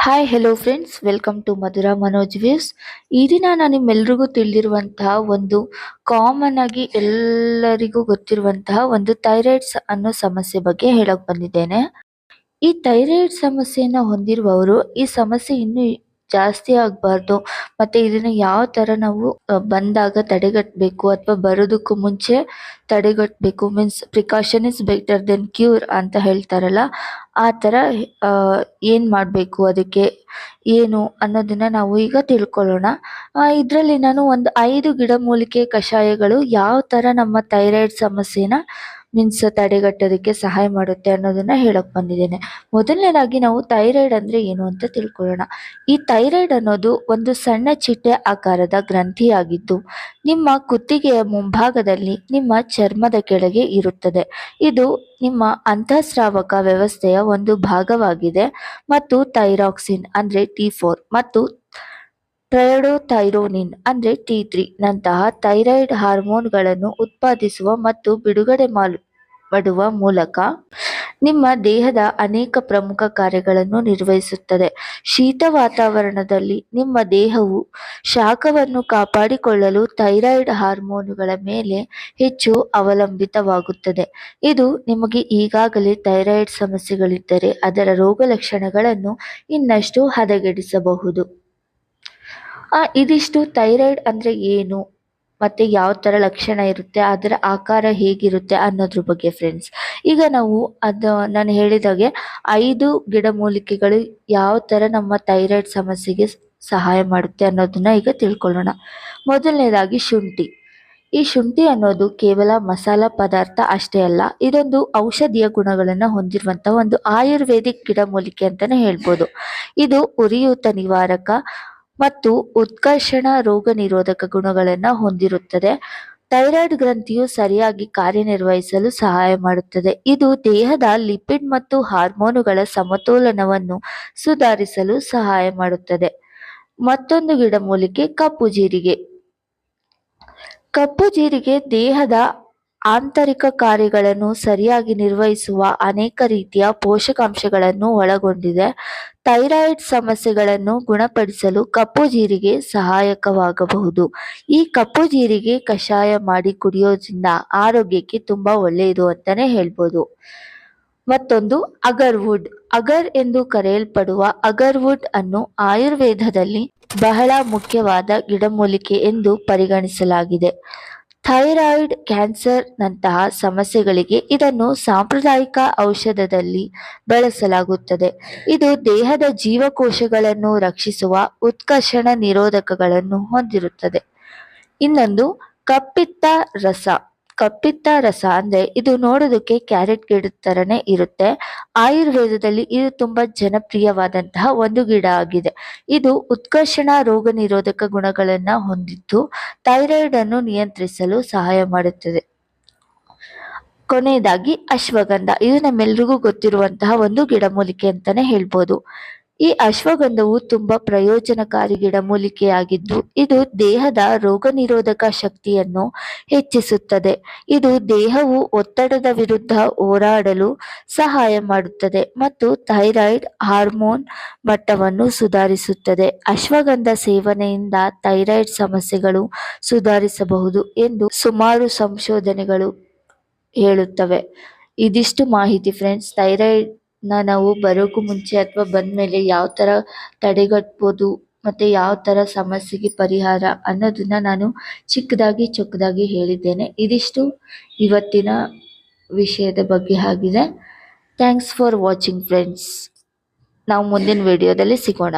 Hi hello friends welcome to Madhura Manoj views ಈ ದಿನ ನಾನು ನಿಮ್ಮೆಲ್ರಿಗೂ ತಿಳಿದಿರುವಂತಹ ಒಂದು ಕಾಮನ್ ಆಗಿ ಎಲ್ಲರಿಗೂ ಗೊತ್ತಿರುವಂತಹ ಒಂದು ಥೈರಾಯ್ಡ್ಸ್ ಅನ್ನೋ ಸಮಸ್ಯೆ ಬಗ್ಗೆ ಹೇಳಕ್ ಬಂದಿದ್ದೇನೆ. ಈ ಥೈರಾಯ್ಡ್ ಸಮಸ್ಯೆಯನ್ನು ಹೊಂದಿರುವವರು ಈ ಸಮಸ್ಯೆ ಇನ್ನೂ ಜಾಸ್ತಿ ಆಗಬಾರ್ದು. ಮತ್ತೆ ಇದನ್ನ ಯಾವ ತರ ನಾವು ಬಂದಾಗ ತಡೆಗಟ್ಟಬೇಕು ಅಥವಾ ಬರೋದಕ್ಕೂ ಮುಂಚೆ ತಡೆಗಟ್ಟಬೇಕು means precaution is better than cure ಅಂತ ಹೇಳ್ತಾರಲ್ಲ, ಆ ತರ ಏನು ಮಾಡಬೇಕು ಅದಕ್ಕೆ? ಏನು ಅನ್ನೋದನ್ನ ನಾವು ಈಗ ತಿಳ್ಕೊಳ್ಳೋಣ. ಇದರಲ್ಲಿ ನಾನು ಒಂದು ಐದು ಗಿಡಮೂಲಿಕೆ ಕಷಾಯಗಳು ಯಾವ ತರ ನಮ್ಮ ಥೈರಾಯ್ಡ್ ಸಮಸ್ಯೆನ ಮೀನ್ಸ್ ತಡೆಗಟ್ಟೋದಕ್ಕೆ ಸಹಾಯ ಮಾಡುತ್ತೆ ಅನ್ನೋದನ್ನ ಹೇಳಕ್ ಬಂದಿದ್ದೇನೆ. ಮೊದಲನೇದಾಗಿ ನಾವು ಥೈರಾಯ್ಡ್ ಅಂದ್ರೆ ಏನು ಅಂತ ತಿಳ್ಕೊಳ್ಳೋಣ. ಈ ಥೈರಾಯ್ಡ್ ಅನ್ನೋದು ಒಂದು ಸಣ್ಣ ಚಿಟ್ಟೆ ಆಕಾರದ ಗ್ರಂಥಿಯಾಗಿದ್ದು ನಿಮ್ಮ ಕುತ್ತಿಗೆಯ ಮುಂಭಾಗದಲ್ಲಿ ನಿಮ್ಮ ಚರ್ಮದ ಕೆಳಗೆ ಇರುತ್ತದೆ. ಇದು ನಿಮ್ಮ ಅಂತಃಸ್ರಾವಕ ವ್ಯವಸ್ಥೆಯ ಒಂದು ಭಾಗವಾಗಿದೆ. ಮತ್ತು ಥೈರಾಕ್ಸಿನ್ ಅಂದ್ರೆ ಟಿ ಮತ್ತು ಟ್ರಯೋಡೋಥೈರೋನಿನ್ ಅಂದರೆ ಟಿ ತ್ರೀ ನಂತಹ ಥೈರಾಯ್ಡ್ ಹಾರ್ಮೋನ್ಗಳನ್ನು ಉತ್ಪಾದಿಸುವ ಮತ್ತು ಬಿಡುಗಡೆ ಮಾಡುವ ಮೂಲಕ ನಿಮ್ಮ ದೇಹದ ಅನೇಕ ಪ್ರಮುಖ ಕಾರ್ಯಗಳನ್ನು ನಿರ್ವಹಿಸುತ್ತದೆ. ಶೀತ ವಾತಾವರಣದಲ್ಲಿ ನಿಮ್ಮ ದೇಹವು ಶಾಖವನ್ನು ಕಾಪಾಡಿಕೊಳ್ಳಲು ಥೈರಾಯ್ಡ್ ಹಾರ್ಮೋನುಗಳ ಮೇಲೆ ಹೆಚ್ಚು ಅವಲಂಬಿತವಾಗುತ್ತದೆ. ಇದು ನಿಮಗೆ ಈಗಾಗಲೇ ಥೈರಾಯ್ಡ್ ಸಮಸ್ಯೆಗಳಿದ್ದರೆ ಅದರ ರೋಗ ಲಕ್ಷಣಗಳನ್ನು ಇನ್ನಷ್ಟು ಹದಗೆಡಿಸಬಹುದು. ಇದಿಷ್ಟು ಥೈರಾಯ್ಡ್ ಅಂದ್ರೆ ಏನು? ಮತ್ತೆ ಯಾವ ತರ ಲಕ್ಷಣ ಇರುತ್ತೆ? ಅದರ ಆಕಾರ ಹೇಗಿರುತ್ತೆ ಅನ್ನೋದ್ರ ಬಗ್ಗೆ ಫ್ರೆಂಡ್ಸ್ ಈಗ ನಾವು ಅದು ನಾನು ಹೇಳಿದಾಗೆ ಐದು ಗಿಡಮೂಲಿಕೆಗಳು ಯಾವ ತರ ನಮ್ಮ ಥೈರಾಯ್ಡ್ ಸಮಸ್ಯೆಗೆ ಸಹಾಯ ಮಾಡುತ್ತೆ ಅನ್ನೋದನ್ನ ಈಗ ತಿಳ್ಕೊಳ್ಳೋಣ. ಮೊದಲನೇದಾಗಿ ಶುಂಠಿ. ಈ ಶುಂಠಿ ಅನ್ನೋದು ಕೇವಲ ಮಸಾಲ ಪದಾರ್ಥ ಅಷ್ಟೇ ಅಲ್ಲ, ಇದೊಂದು ಔಷಧೀಯ ಗುಣಗಳನ್ನು ಹೊಂದಿರುವಂತಹ ಒಂದು ಆಯುರ್ವೇದಿಕ್ ಗಿಡಮೂಲಿಕೆ ಅಂತಾನೆ ಹೇಳ್ಬೋದು. ಇದು ಉರಿಯೂತ ನಿವಾರಕ ಮತ್ತು ಉತ್ಕರ್ಷಣ ರೋಗ ನಿರೋಧಕ ಗುಣಗಳನ್ನು ಹೊಂದಿರುತ್ತದೆ. ಥೈರಾಯ್ಡ್ ಗ್ರಂಥಿಯು ಸರಿಯಾಗಿ ಕಾರ್ಯನಿರ್ವಹಿಸಲು ಸಹಾಯ ಮಾಡುತ್ತದೆ. ಇದು ದೇಹದ ಲಿಪಿಡ್ ಮತ್ತು ಹಾರ್ಮೋನುಗಳ ಸಮತೋಲನವನ್ನು ಸುಧಾರಿಸಲು ಸಹಾಯ ಮಾಡುತ್ತದೆ. ಮತ್ತೊಂದು ಗಿಡಮೂಲಿಕೆ ಕಪ್ಪು ಜೀರಿಗೆ. ಕಪ್ಪು ಜೀರಿಗೆ ದೇಹದ ಆಂತರಿಕ ಕಾರ್ಯಗಳನ್ನು ಸರಿಯಾಗಿ ನಿರ್ವಹಿಸುವ ಅನೇಕ ರೀತಿಯ ಪೋಷಕಾಂಶಗಳನ್ನು ಒಳಗೊಂಡಿದೆ. ಥೈರಾಯ್ಡ್ ಸಮಸ್ಯೆಗಳನ್ನು ಗುಣಪಡಿಸಲು ಕಪ್ಪು ಜೀರಿಗೆ ಸಹಾಯಕವಾಗಬಹುದು. ಈ ಕಪ್ಪು ಜೀರಿಗೆ ಕಷಾಯ ಮಾಡಿ ಕುಡಿಯೋದ್ರಿಂದ ಆರೋಗ್ಯಕ್ಕೆ ತುಂಬ ಒಳ್ಳೆಯದು ಅಂತಾನೆ ಹೇಳ್ಬೋದು. ಮತ್ತೊಂದು, ಅಗರ್ವುಡ್. ಅಗರ್ ಎಂದು ಕರೆಯಲ್ಪಡುವ ಅಗರ್ವುಡ್ ಅನ್ನು ಆಯುರ್ವೇದದಲ್ಲಿ ಬಹಳ ಮುಖ್ಯವಾದ ಗಿಡಮೂಲಿಕೆ ಎಂದು ಪರಿಗಣಿಸಲಾಗಿದೆ. ಥೈರಾಯ್ಡ್, ಕ್ಯಾನ್ಸರ್ ನಂತಹ ಸಮಸ್ಯೆಗಳಿಗೆ ಇದನ್ನು ಸಾಂಪ್ರದಾಯಿಕ ಔಷಧದಲ್ಲಿ ಬಳಸಲಾಗುತ್ತದೆ. ಇದು ದೇಹದ ಜೀವಕೋಶಗಳನ್ನು ರಕ್ಷಿಸುವ ಉತ್ಕರ್ಷಣ ನಿರೋಧಕಗಳನ್ನು ಹೊಂದಿರುತ್ತದೆ. ಇನ್ನೊಂದು, ಕಪ್ಪಿತ್ತ ರಸ. ಕಪ್ಪಿತ್ತ ರಸ ಅಂದ್ರೆ ಇದು ನೋಡೋದಕ್ಕೆ ಕ್ಯಾರೆಟ್ ಗಿಡದ ತರನೇ ಇರುತ್ತೆ. ಆಯುರ್ವೇದದಲ್ಲಿ ಇದು ತುಂಬಾ ಜನಪ್ರಿಯವಾದಂತಹ ಒಂದು ಗಿಡ ಆಗಿದೆ. ಇದು ಉತ್ಕರ್ಷಣ ರೋಗ ನಿರೋಧಕ ಗುಣಗಳನ್ನ ಹೊಂದಿದ್ದು ಥೈರಾಯ್ಡ್ ಅನ್ನು ನಿಯಂತ್ರಿಸಲು ಸಹಾಯ ಮಾಡುತ್ತದೆ. ಕೊನೆಯದಾಗಿ ಅಶ್ವಗಂಧ. ಇದು ನಮ್ಮೆಲ್ರಿಗೂ ಗೊತ್ತಿರುವಂತಹ ಒಂದು ಗಿಡಮೂಲಿಕೆ ಅಂತಾನೆ ಹೇಳ್ಬೋದು. ಈ ಅಶ್ವಗಂಧವು ತುಂಬಾ ಪ್ರಯೋಜನಕಾರಿ ಗಿಡಮೂಲಿಕೆಯಾಗಿದ್ದು, ಇದು ದೇಹದ ರೋಗ ನಿರೋಧಕ ಶಕ್ತಿಯನ್ನು ಹೆಚ್ಚಿಸುತ್ತದೆ. ಇದು ದೇಹವು ಒತ್ತಡದ ವಿರುದ್ಧ ಹೋರಾಡಲು ಸಹಾಯ ಮಾಡುತ್ತದೆ ಮತ್ತು ಥೈರಾಯ್ಡ್ ಹಾರ್ಮೋನ್ ಮಟ್ಟವನ್ನು ಸುಧಾರಿಸುತ್ತದೆ. ಅಶ್ವಗಂಧ ಸೇವನೆಯಿಂದ ಥೈರಾಯ್ಡ್ ಸಮಸ್ಯೆಗಳು ಸುಧಾರಿಸಬಹುದು ಎಂದು ಸುಮಾರು ಸಂಶೋಧನೆಗಳು ಹೇಳುತ್ತವೆ. ಇದಿಷ್ಟು ಮಾಹಿತಿ ಫ್ರೆಂಡ್ಸ್. ಥೈರಾಯ್ಡ್ ನ ನಾವು ಬರೋಕು ಮುಂಚೆ ಅಥವಾ ಬಂದ್ಮೇಲೆ ಯಾವ ತರ ತಡೆಗಟ್ಬೋದು, ಮತ್ತೆ ಯಾವ ತರ ಸಮಸ್ಯೆಗೆ ಪರಿಹಾರ ಅನ್ನೋದನ್ನ ನಾನು ಚಿಕ್ಕದಾಗಿ ಚೊಕ್ಕದಾಗಿ ಹೇಳಿದ್ದೇನೆ. ಇದಿಷ್ಟು ಇವತ್ತಿನ ವಿಷಯದ ಬಗ್ಗೆ ಆಗಿದೆ. ಥ್ಯಾಂಕ್ಸ್ ಫಾರ್ ವಾಚಿಂಗ್ ಫ್ರೆಂಡ್ಸ್ ನಾವು ಮುಂದಿನ ವಿಡಿಯೋದಲ್ಲಿ ಸಿಗೋಣ.